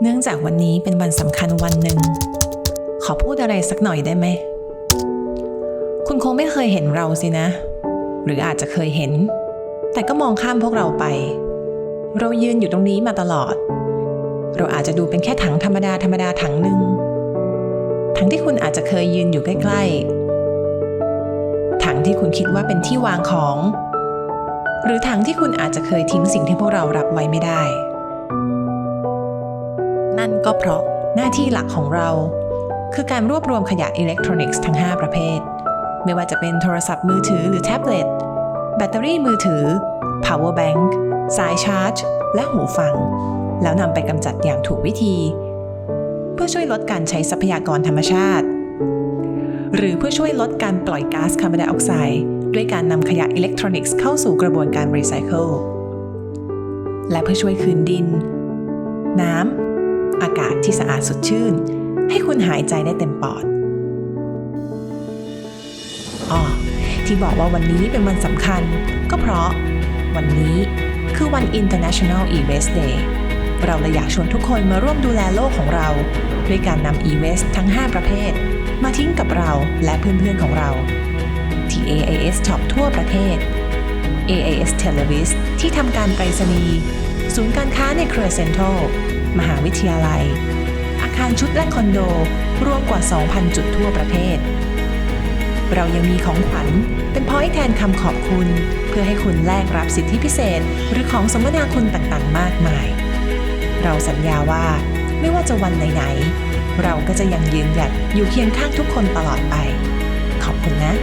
เนื่องจากวันนี้เป็นวันสำคัญวันหนึ่ง ขอพูดอะไรสักหน่อยได้ไหม คุณคงไม่เคยเห็นเราสินะ หรืออาจจะเคยเห็น แต่ก็มองข้ามพวกเราไป เรายืนอยู่ตรงนี้มาตลอด เราอาจจะดูเป็นแค่ถังธรรมดาธรรมดาถังหนึ่งถังที่คุณอาจจะเคยยืนอยู่ใกล้ ๆ ถังที่คุณคิดว่าเป็นที่วางของ หรือถังที่คุณอาจจะเคยทิ้งสิ่งที่พวกเรารับไว้ไม่ได้ นั่นก็เพราะหน้าที่หลักของเรา คือการรวบรวมขยะอิเล็กทรอนิกส์ทั้ง 5 ประเภท ไม่ว่าจะเป็นโทรศัพท์มือถือหรือแท็บเล็ต แบตเตอรี่มือถือ power bank สายชาร์จ และหูฟัง แล้วนำไปกำจัดอย่างถูกวิธี เพื่อช่วยลดการใช้ทรัพยากรธรรมชาติ หรือเพื่อช่วยลดการปล่อยก๊าซคาร์บอนไดออกไซด์ด้วยการนำขยะอิเล็กทรอนิกส์เข้าสู่กระบวนการรีไซเคิลและเพื่อช่วยคืนดิน น้ำ อากาศที่สะอาดสดชื่น ให้คุณหายใจได้เต็มปอดอ๋อที่บอกว่าวันนี้เป็นวันสำคัญ ก็เพราะวันนี้คือวัน International E-Waste Day เราเลยอยากชวนทุกคนมาร่วมดูแลโลกของเรา ด้วยการนำ e-waste ทั้ง 5 ประเภท มาทิ้งกับเราและเพื่อนๆของเรา ที่ AAS Shop ทั่วประเทศ AAS Televis ที่ทำการไปรษณีย์ศูนย์การค้าในเครือเซ็นทรัล มหาวิทยาลัย อาคารชุดและคอนโดรวมกว่า 2,000 จุดทั่วประเทศ เรายังมีของขวัญเป็นพอยแทนคำขอบคุณ เพื่อให้คุณแลกรับสิทธิพิเศษ หรือของสมนาคุณต่างๆ มากมาย เราสัญญาว่าไม่ว่าจะวันไหนๆเราก็จะยังยืนหยัดอยู่เคียงข้างทุกคนตลอดไป ขอบคุณนะ